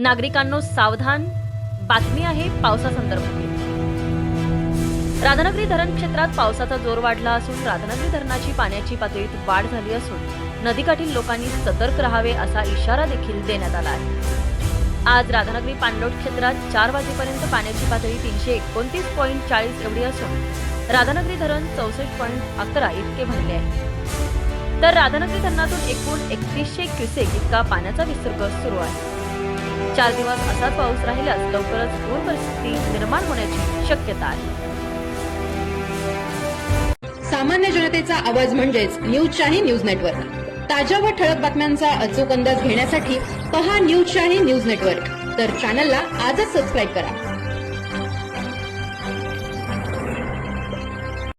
नागरिकांनो सावधान बातमी आहे पावसासंदर्भातली राधानगरी धरण क्षेत्रात पावसाचा जोर वाढला असून राधानगरी धरणाची पाण्याची पातळीत वाढ झाली असून नदीकाठील लोकांनी सतर्क राहावे असा इशारा देखील देण्यात आला आहे. आज राधानगरी पाणलोट क्षेत्रात चार वाजेपर्यंत पाण्याची पातळी तीनशे एकोणतीस पॉईंट चाळीस एवढी असून राधानगरी धरण चौसष्ट पॉईंट अकरा इतके भरले आहे. तर राधानगरी धरणातून एकूण एकतीसशे क्युसेक इतका पाण्याचा विसर्ग सुरू आहे. चार दिवस असाच पाऊस राहिल्यास लवकरच पूर परिस्थिती निर्माण होण्याची शक्यता आहे. सामान्य जनतेचा आवाज म्हणजेच न्यूज शाही न्यूज नेटवर्क. ताज्या व ठळक बातम्यांचा अचूक अंदाज घेण्यासाठी पहा न्यूज शाही न्यूज नेटवर्क. तर चॅनलला आजच सबस्क्राईब करा.